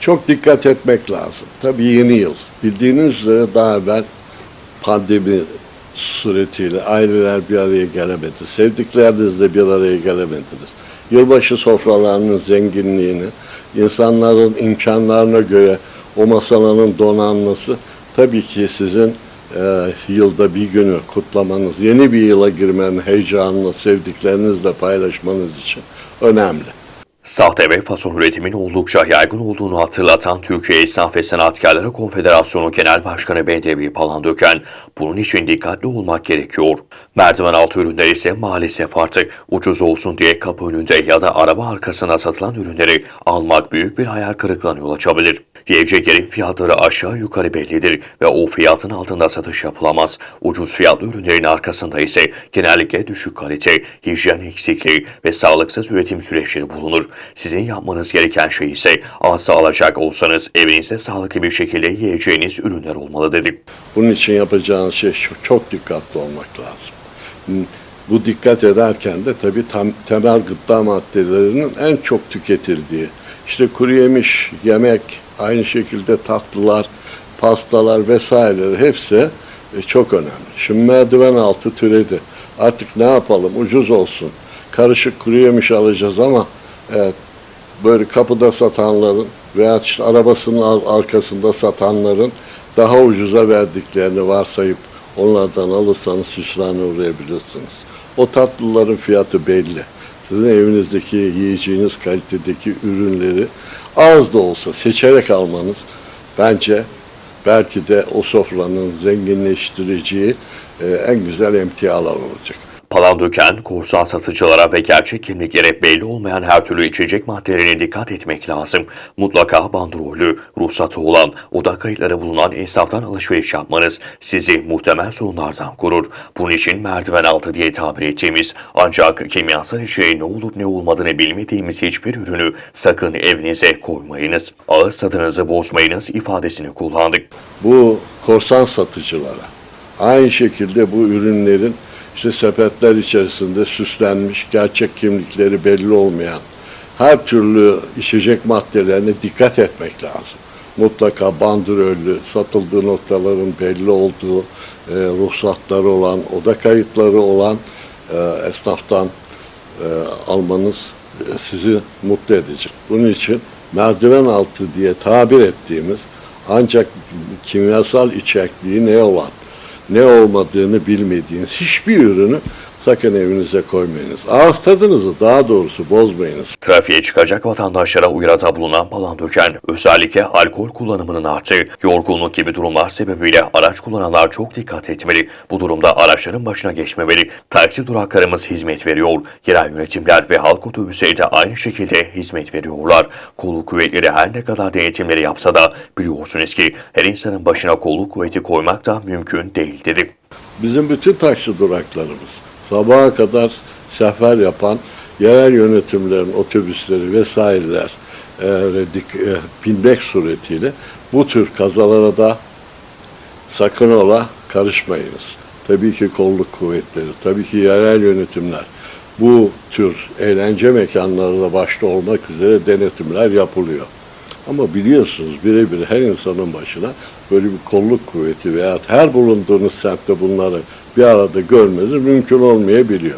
çok dikkat etmek lazım. Tabii yeni yıl. Bildiğiniz üzere daha evvel pandemi suretiyle aileler bir araya gelemedi. Sevdiklerinizle bir araya gelemediniz. Yılbaşı sofralarının zenginliğini, insanların imkanlarına göre o masaların donanması tabii ki sizin e, yılda bir günü kutlamanız, yeni bir yıla girmenin heyecanını sevdiklerinizle paylaşmanız için önemli. Sahte ve fason üretimin oldukça yaygın olduğunu hatırlatan Türkiye Esnaf ve Sanatkarları Konfederasyonu Genel Başkanı Bedevi Palandöken, bunun için dikkatli olmak gerekiyor. Merdiven altı ürünler ise maalesef artık ucuz olsun diye kapı önünde ya da araba arkasına satılan ürünleri almak büyük bir hayal kırıklığına yol açabilir. Yiyeceklerin fiyatları aşağı yukarı bellidir ve o fiyatın altında satış yapılamaz. Ucuz fiyatlı ürünlerin arkasında ise genellikle düşük kalite, hijyen eksikliği ve sağlıksız üretim süreçleri bulunur. Sizin yapmanız gereken şey ise az alacak olsanız evinizde sağlıklı bir şekilde yiyeceğiniz ürünler olmalıdır. Bunun için yapacağınız şey şu, çok dikkatli olmak lazım. Bu dikkat ederken de tabii tam, temel gıda maddelerinin en çok tüketildiği, işte kuru yemiş, yemek, aynı şekilde tatlılar, pastalar vesaireler hepsi e, çok önemli. Şimdi merdiven altı türedi. Artık ne yapalım ucuz olsun. Karışık kuru yemiş alacağız ama evet, böyle kapıda satanların veya işte arabasının ar- arkasında satanların daha ucuza verdiklerini varsayıp onlardan alırsanız hüsrana uğrayabilirsiniz. O tatlıların fiyatı belli. Sizin evinizdeki yiyeceğiniz kalitedeki ürünleri az da olsa seçerek almanız bence belki de o sofranın zenginleştireceği e, en güzel emtialar olacak. Palandöken, korsan satıcılara ve gerçek kimliklere belli olmayan her türlü içecek maddelerine dikkat etmek lazım. Mutlaka bandrollü, ruhsatı olan, oda kayıtları bulunan esnaftan alışveriş yapmanız sizi muhtemel sorunlardan korur. Bunun için merdiven altı diye tabir ettiğimiz ancak kimyasal içeriği ne olup ne olmadığını bilmediğimiz hiçbir ürünü sakın evinize koymayınız. Ağız tadınızı bozmayınız ifadesini kullandık. bu korsan satıcılara aynı şekilde bu ürünlerin işte sepetler içerisinde süslenmiş, gerçek kimlikleri belli olmayan her türlü içecek maddelerine dikkat etmek lazım. Mutlaka bandrollü, satıldığı noktaların belli olduğu, e, ruhsatları olan, oda kayıtları olan e, esnaftan e, almanız e, sizi mutlu edecek. Bunun için merdiven altı diye tabir ettiğimiz ancak kimyasal içerikliği ne olan, ne olmadığını bilmediğiniz hiçbir ürünü sakın evinize koymayınız. Ağız tadınızı daha doğrusu bozmayınız. Trafiğe çıkacak vatandaşlara uyarıda bulunan Palandöken, özellikle alkol kullanımının arttığı, yorgunluk gibi durumlar sebebiyle araç kullananlar çok dikkat etmeli. Bu durumda araçların başına geçmemeli. Taksi duraklarımız hizmet veriyor. Yerel yönetimler ve halk otobüsleri de aynı şekilde hizmet veriyorlar. Kolluk kuvvetleri her ne kadar denetimleri yapsa da biliyorsunuz ki her insanın başına kolluk kuvveti koymak da mümkün değil dedi. Bizim bütün taksi duraklarımız sabaha kadar sefer yapan yerel yönetimlerin otobüsleri vesaireler e, dik- e, binmek suretiyle bu tür kazalara da sakın ola karışmayınız. Tabii ki kolluk kuvvetleri, tabii ki yerel yönetimler bu tür eğlence mekanlarında başta olmak üzere denetimler yapılıyor. Ama biliyorsunuz birebir her insanın başına böyle bir kolluk kuvveti veya her bulunduğunuz semtte bunları bir arada görmeniz mümkün olmayabiliyor.